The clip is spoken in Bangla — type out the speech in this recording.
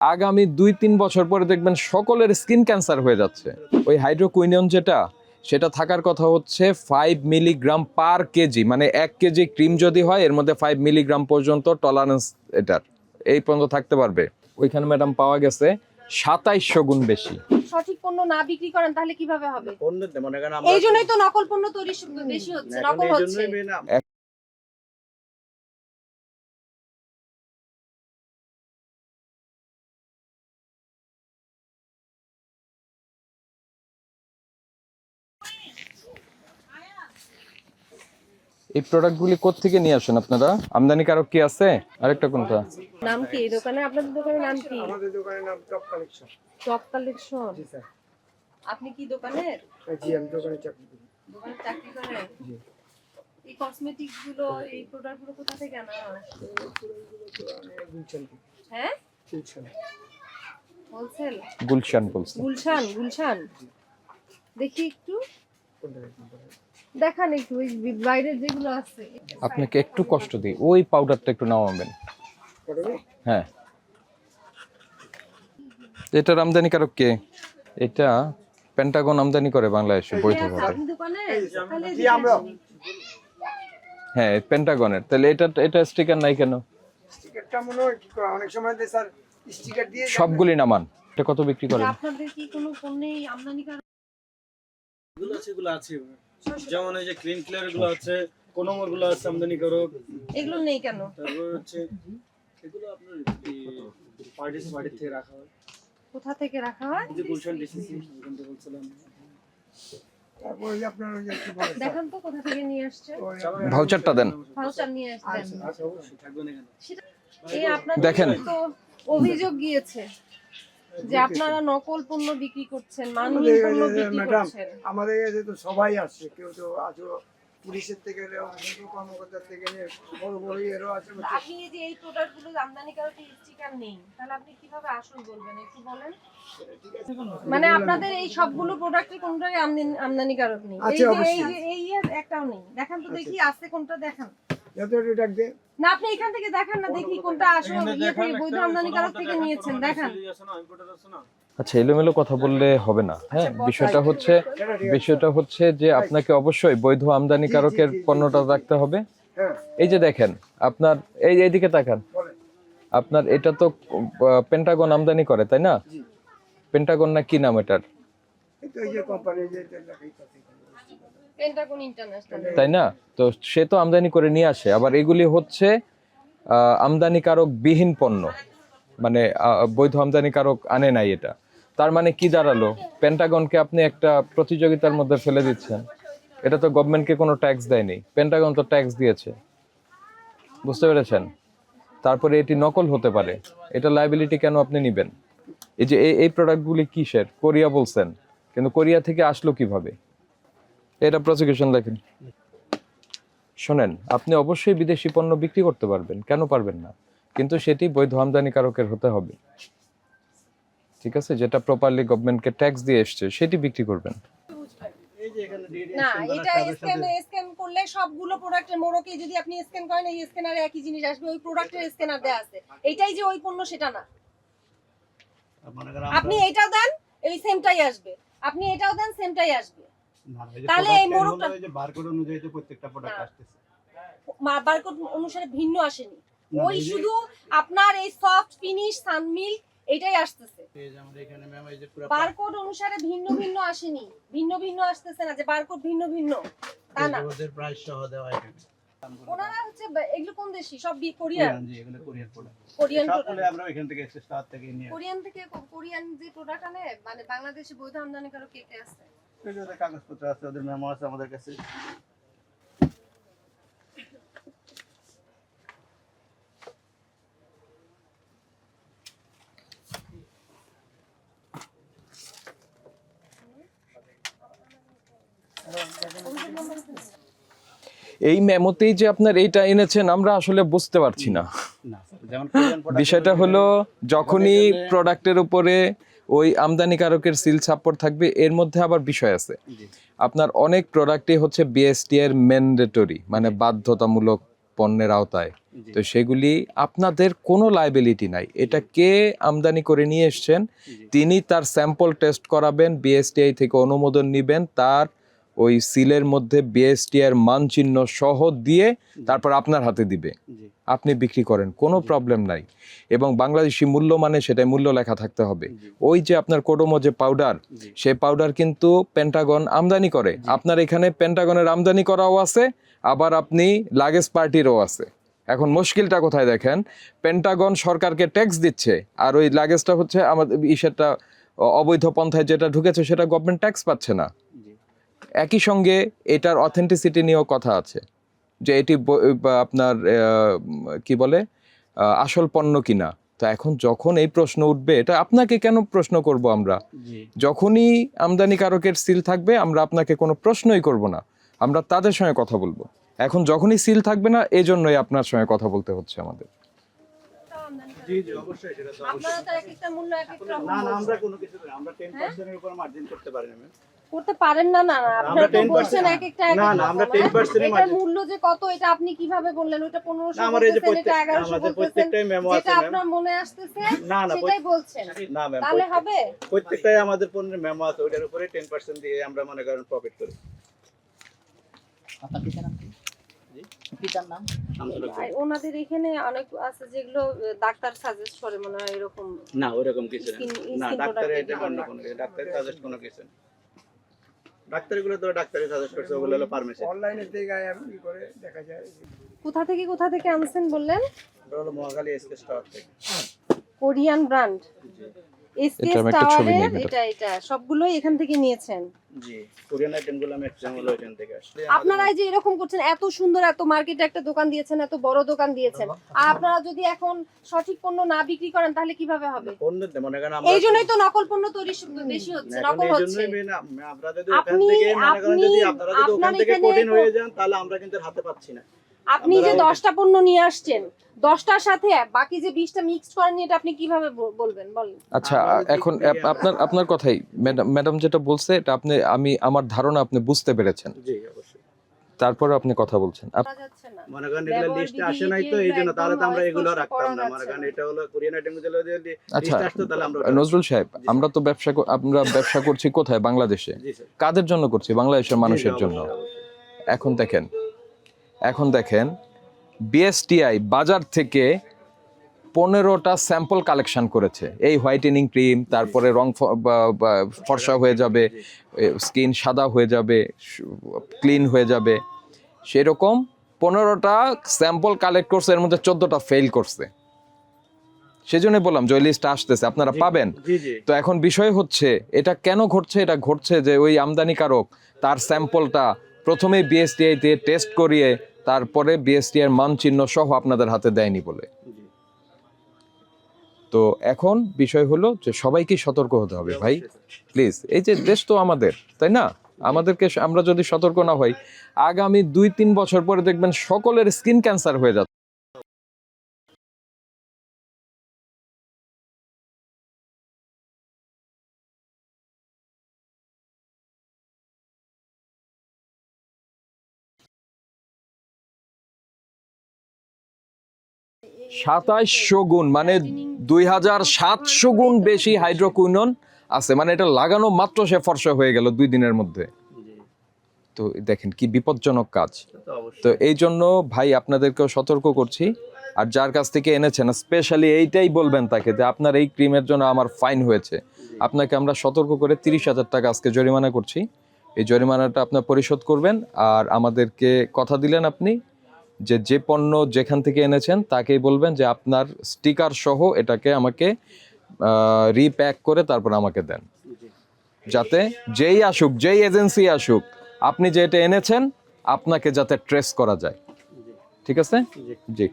আগামী দুই তিন বছর পরে দেখবেন সকলের স্কিন ক্যান্সার হয়ে যাচ্ছে। ওই হাইড্রোকুইনিয়ন যেটা সেটা থাকার কথা হচ্ছে ফাইভ মিলিগ্রাম পার কেজি মানে এক কেজি ক্রিম যদি হয় এর মধ্যে ফাইভ মিলিগ্রাম পর্যন্ত টলারেন্স এটার। এই পর্যন্ত থাকতে পারবে। ওইখানে ম্যাডাম পাওয়া গেছে সাতাইশশো গুণ বেশি। সঠিক পণ্য না বিক্রি করেন তাহলে কীভাবে হবে? মনে এই জন্যই তো নকল পণ্য তৈরি বেশি হচ্ছে নকল হচ্ছে। এই প্রোডাক্টগুলি কোত্থেকে নিয়ে আসেন আপনারা? আমদানি কারক কি আছে? আরেকটা কোনটা? নাম কি? এই দোকানে আপনাদের দোকানের নাম কি? আমাদের দোকানের নাম টপ কালেকশন টপ কালেকশন জি স্যার। আপনি কি দোকানের? জি আমি দোকানে চাকরি করি। দোকানে চাকরি করেন? জি। এই কসমেটিক্সগুলো এই প্রোডাক্টগুলো কোথা থেকে আনা হয়? গুলশান থেকে। হ্যাঁ? গুলশান। হোলসেল গুলশান বলছে গুলশান গুলশান। দেখি একটু। কোনটা দেখুন একটু ওই বি- বাইরের যেগুলো আছে। আপনাকে একটু কষ্ট দিই। ওই পাউডারটা একটু নামাবেন? হ্যাঁ। এটার আমদানিকারক কে? এটা পেন্টাগন আমদানি করে বাংলাদেশে বৈধভাবে। হ্যাঁ পেন্টাগনের তাহলে এটা এটা স্টিকার নাই কেন? স্টিকারটা মনে হয় অনেক সময় স্যার স্টিকার দিয়ে সবগুলি নামান। এটা কত বিক্রি করেন? আপনাদের কি কোনো পণ্যে আমদানি করা আছে আছে। যেমন এই যে ক্লিন ক্লিয়ারগুলো আছে কোনোমরগুলো আছে আমদানি করো এগুলো নেই কেন? তারপর হচ্ছে এগুলো আপনার পার্টি পার্টি থেকে রাখা হয়? কোথা থেকে রাখা হয়? যে গুলশান ডিসিসি ওখান থেকে বলছিলাম। তারপর ওই আপনার ওই যে বলে স্যার, তো কোথা থেকে নিয়ে আসছে। ভাউচারটা দেন। ভাউচার নিয়ে আসছেন আচ্ছা অবশ্যই এই আপনাদের দেখেন। অভিযোগ গিয়েছে। যে আপনারা নকল পণ্য বিক্রি করছেন পণ্য বিক্রি করছেন। আমাদের কাছে তো সবাই আসছে কেউ তো আজও পুলিশের থেকে কর্মকর্তার থেকে বড় বড় এরও আছে আপনি এই যে এই প্রোডাক্টগুলো আমদানি করার স্টিকার নেই তাহলে আপনি কীভাবে আসল বলবেন একটু বলেন? মানে আপনাদের এই সবগুলো প্রোডাক্টের কোনটাই আমদানি আমদানিকারক নেই। এই যে এই একটাও নেই। দেখান তো দেখি আছে কোনটা দেখান। যত একটু ডাক দে না আপনি এখান থেকে দেখান না দেখি কোনটা আসল ইয়ে থেকে বৈধ আমদানিকারক থেকে নিয়েছেন দেখান। আচ্ছা এলোমেলো কথা বললে হবে না হ্যাঁ? বিষয়টা হচ্ছে বিষয়টা হচ্ছে যে আপনাকে অবশ্যই বৈধ আমদানিকারকের পণ্যটা রাখতে হবে। হ্যাঁ। এই যে দেখেন আপনার এই এইদিকে তাকান। আপনার এটা তো পেন্টাগন আমদানি করে তাই না? পেন্টাগন না কি নাম এটার? কোম্পানি তাই না? তো সে তো আমদানি করে নিয়ে আসে। আবার এগুলি হচ্ছে আমদানিকারক বিহীন পণ্য। মানে বৈধ আমদানিকারক আনে নাই এটা। তার মানে কি দাঁড়াল? পেন্টাগনকে আপনি একটা প্রতিযোগিতার মধ্যে ফেলে দিচ্ছেন। এটা তো গভর্নমেন্টকে কোনো ট্যাক্স দেয়নি। পেন্টাগন তো ট্যাক্স দিয়েছে। বুঝতে পেরেছেন? তারপরে এটি নকল হতে পারে। এটা লাইবিলিটি কেন আপনি নেবেন? এই যে, এই প্রোডাক্টগুলি কিসের? কোরিয়া বলছেন। কিন্তু কোরিয়া থেকে আসলো কীভাবে? এটা প্রসিকিউশন লেখেন। শোনেন, আপনি অবশ্যই বিদেশি পণ্য বিক্রি করতে পারবেন, কেন পারবেন না? কিন্তু সেটি বৈধ আমদানিকারকের হতে হবে। ঠিক আছে? যেটা প্রপারলি গভর্নমেন্টকে ট্যাক্স দিয়ে এসছে, সেটি বিক্রি করবেন। না, এটা স্ক্যান স্ক্যান করলে সবগুলো প্রোডাক্টের মোড়কে যদি আপনি স্ক্যান করেন, এই স্ক্যানারে একই জিনিস আসবে, ওই প্রোডাক্টের স্ক্যানার দেয়া আছে। এটাই যে ওই পণ্য, সেটা না। আপনি এটাও দেন, এই সেমটাই আসবে। আপনি এটাও দেন সেমটাই আসবে। তাহলে এই মোড়কটা- barcode অনুযায়ী তো প্রত্যেকটা প্রোডাক্ট। আসতেছে। বারকোড অনুসারে ভিন্ন আসেনি। ওই শুধু আপনার এই সফট ফিনিশ সানমিল্ক এটাই আসতেছে। বারকোড অনুসারে ভিন্ন ভিন্ন আসেনি। ভিন্ন ভিন্ন আসতেছে না যে বারকোড ভিন্ন ভিন্ন। তা না। ওদের প্রাইস সহ দেওয়া এখানে। ওনারা হচ্ছে এগুলো কোন দেশি? সব কোরিয়ান জি এগুলো কোরিয়ান প্রোডাক্ট কোরিয়ান সবগুলো আমরা এখান থেকে এক্সেস থেকে নিয়ে কোরিয়ান থেকে কোরিয়ান যে প্রোডাক্ট আনে মানে বাংলাদেশে বৈধ আমদানিকারক কে কে আছে? এই যে ওদের কাগজপত্র আছে ওদের মেমো আছে আমাদের কাছে। এই মেমোতেই যে আপনার এইটা এনেছেন আমরা আসলে বুঝতে পারছি না। বিষয়টা হলো যখনই প্রোডাক্টের উপরে ওই আমদানিকারকের সিল ছাপ্পর থাকবে এর মধ্যে আবার বিষয় আছে। আপনার অনেক প্রোডাক্টই হচ্ছে বিএসটি এর ম্যান্ডেটরি মানে বাধ্যতামূলক পণ্যের আওতায়। তো সেগুলি আপনাদের কোনো লাইবিলিটি নাই। এটা কে আমদানি করে নিয়ে এসছেন? তিনি তার স্যাম্পল টেস্ট করাবেন বিএসটিআই থেকে অনুমোদন নেবেন তার ওই সিলের মধ্যে বিএসটিআই মানচিহ্ন সহ দিয়ে তারপর আপনার হাতে দিবে। আপনি বিক্রি করেন কোনো প্রবলেম নাই। এবং বাংলাদেশি মূল্য মানে সেটাই মূল্য লেখা থাকতে হবে। ওই যে আপনার কোডোমো যে পাউডার সেই পাউডার কিন্তু পেন্টাগন আমদানি করে। আপনার এখানে পেন্টাগনের আমদানি করাও আছে আবার আপনি লাগেজ পার্টিরও আছে। এখন মুশকিলটা কোথায় দেখেন? পেন্টাগন সরকারকে ট্যাক্স দিচ্ছে আর ওই লাগেজটা হচ্ছে আমাদের ইসেরটা অবৈধ পন্থায় যেটা ঢুকেছে সেটা গভর্নমেন্ট ট্যাক্স পাচ্ছে না। একই সঙ্গে এটার অথেন্টিসিটি নিয়েও কথা আছে। যে এটি আপনার আহ, কি বলে আসল পণ্য কিনা। তো এখন যখন এই প্রশ্ন উঠবে এটা আপনাকে কেন প্রশ্ন করব আমরা? যখনই আমদানিকারকের সিল থাকবে আমরা আপনাকে কোনো প্রশ্নই করব না। আমরা তাদের সঙ্গে কথা বলব। এখন যখনই সিল থাকবে না এই জন্যই আপনার সঙ্গে কথা বলতে হচ্ছে আমাদের। আমরা কোনো কিছু। আমরা টেন পার্সেন্টের উপর মার্জিন করতে পারি না ম্যাম করতে পারেন না না না। আপনারা তো বলছেন এক একটা না, না, আমরা হ্যাঁ? 10% এটার মূল্য যে কত এটা আপনি কীভাবে বললেন? ওটা পনেরোশো না আমার এই যে বলতেছেন এটা প্রত্যেক এগারোশো আমাদের প্রত্যেকটাই মেমো আছে যেটা আপনার মনে আসতেছে না না সেটাই বলছেন। না ম্যাম তাহলে হবে? প্রত্যেকটাই আমাদের পণ্যের মেমো আছে ওইটার উপরে টেন পার্সেন্ট দিয়ে আমরা মনে করেন প্রফিট করি। আপনার পিতার নাম জি? পিতার নাম? শামসুল হক। আর ওনাদের এখানে অনেক আছে যেগুলো ডাক্তার সাজেস্ট করে মনে হয় এরকম না ওরকম কিছু না। Skin- ডাক্তার এটা অন্য কোনো ডাক্তার সাজেস্ট কোনো কিছু না। ডাক্তারগুলো তো ডাক্তারই সাজেস্ট করছে ওগুলো হলো ফার্মেসি অনলাইনে থেকে ই করে দেখা যায়? কোথা থেকে কোথা থেকে আনছেন বললেন? এটা হলো মহাখালী এসকে স্টোর থেকে। কোরিয়ান ব্র্যান্ড টাওয়ারের এটা এটা সবগুলোই এখান থেকে নিয়েছেন। জি কোরিয়ান আইটেমগুলো ম্যাক্সিমাম হলো এখান থেকে আসছে আপনারা যে এরকম করছেন এত সুন্দর এত মার্কেটে একটা দোকান দিয়েছেন এত বড় দোকান দিয়েছেন। আর আপনারা যদি এখন সঠিক পণ্য না বিক্রি করেন তাহলে কীভাবে হবে? পণ্য মনে করেন আমরা এই জন্যই তো নকল পণ্য তৈরি বেশি হচ্ছে নকল হচ্ছে। জন্যই যদি ওখান আপনি- থেকে মনে করেন যদি আপনি- আপনারা যদি ওখান থেকে এখানে কঠিন হয়ে যান তাহলে আমরা কিন্তু হাতে পাচ্ছি না। আপনি যে আমরা- দশটা পণ্য নিয়ে আসছেন দশটার সাথে বাকি যে বিশটা মিক্স করেন এটা আপনি কীভাবে বলবেন বলেন। আচ্ছা এখন আপনার আপনার কথাই ম্যাডাম যেটা বলছে এটা আপনি আমি আমার ধারণা আপনি বুঝতে পেরেছেন। জি অবশ্যই। তারপরে আপনি কথা বলছেন। মনে করেন এগুলো লিস্টে আসে নাই তো এই জন্য তাহলে তো আমরা এগুলো রাখতাম না। মনে করেন এটা হলো কোরিয়ান আইটেমগুলো যদি আচ্ছা লিস্ট আসতো তাহলে আমরা নজরুল সাহেব আমরা তো ব্যবসা আমরা ব্যবসা করছি কোথায়? বাংলাদেশে। কাদের জন্য করছি? বাংলাদেশের মানুষের জন্য। এখন দেখেন এখন দেখেন বিএসটিআই বাজার থেকে পনেরোটা স্যাম্পল কালেকশন করেছে। এই হোয়াইটেনিং ক্রিম তারপরে রং ফর্সা হয়ে যাবে স্কিন সাদা হয়ে যাবে ক্লিন হয়ে যাবে। সেরকম পনেরোটা স্যাম্পল কালেক্ট করছে এর মধ্যে চোদ্দটা ফেল করছে। সেজন্য বললাম যে লিস্ট আসতেছে আপনারা পাবেন। তো এখন বিষয় হচ্ছে এটা কেন ঘটছে? এটা ঘটছে যে ওই আমদানিকারক তার স্যাম্পলটা প্রথমে বিএসটিআই দিয়ে টেস্ট করিয়ে তারপরে বিএসটি এর মানচিহ্ন সহ আপনাদের হাতে দেয়নি বলে। তো এখন বিষয় হলো যে সবাইকে সতর্ক হতে হবে ভাই। প্লিজ এই যে দেশ তো আমাদের তাই না? আমাদেরকে আমরা যদি সতর্ক না হই আগামী দুই তিন বছর পরে দেখবেন সকলের স্কিন ক্যান্সার হয়ে যাচ্ছে। সাতাশশো গুণ মানে দুই হাজার সাতশো গুণ বেশি হাইড্রোকুইনন আছে। মানে এটা লাগানো মাত্র সে ফর্সা হয়ে গেল দুই দিনের মধ্যে। তো দেখেন কি বিপজ্জনক কাজ। তো এই জন্য ভাই আপনাদেরকেও সতর্ক করছি। আর যার কাছ থেকে এনেছেন স্পেশালি এইটাই বলবেন তাকে যে আপনার এই ক্রিমের জন্য আমার ফাইন হয়েছে। আপনাকে আমরা সতর্ক করে তিরিশ হাজার টাকা আজকে জরিমানা করছি। এই জরিমানাটা আপনার পরিশোধ করবেন। আর আমাদেরকে কথা দিলেন আপনি। যে যে পণ্য যেখান থেকে এনেছেন তাকেই বলবেন যে আপনার স্টিকার সহ এটাকে আমাকে রিপ্যাক করে তারপর আমাকে দেন। যাতে যেই আসুক যেই এজেন্সি আসুক আপনি যে এটা এনেছেন আপনাকে যাতে ট্রেস করা যায়। ঠিক আছে? জি। জি।